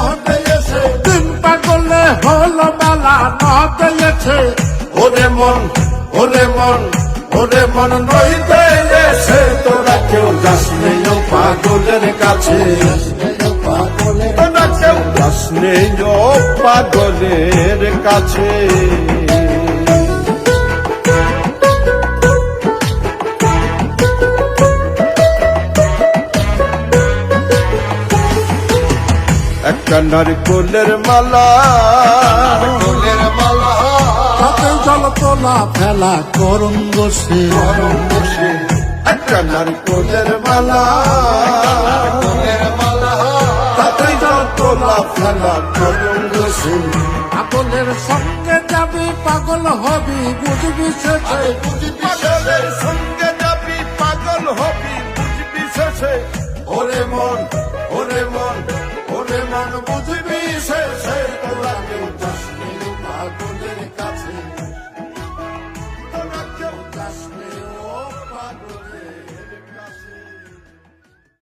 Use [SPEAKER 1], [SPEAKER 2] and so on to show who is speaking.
[SPEAKER 1] নদে এসে দিন পাগলে হলো মেলা নদে এসে ওরে মন ওরে মন ওরে মন নইতে এসে তোরা কেউ যাস নেই পাগলের কাছে। তোরা কেউ যাস নেই পাগলের কাছে। একটা নারকোলের মালা
[SPEAKER 2] ফুলের মালা।
[SPEAKER 1] হাতে জল তোলা ফেলা করম বসে।
[SPEAKER 2] বসে
[SPEAKER 1] একটা নারকোলের মালা।
[SPEAKER 2] ফুলের মালা
[SPEAKER 1] হাতে জল তোলা ফেলা করম বসে। পাগলের সঙ্গে যাবি পাগল হবি বুঝবি শেষে পাগলের সঙ্গে যাবি পাগল হবি বুঝবি শেষে ওরে মন তখন বুঝবি শেষে তোরা কেউ যাসনি পাগলের কাছে। কেউ যাসনি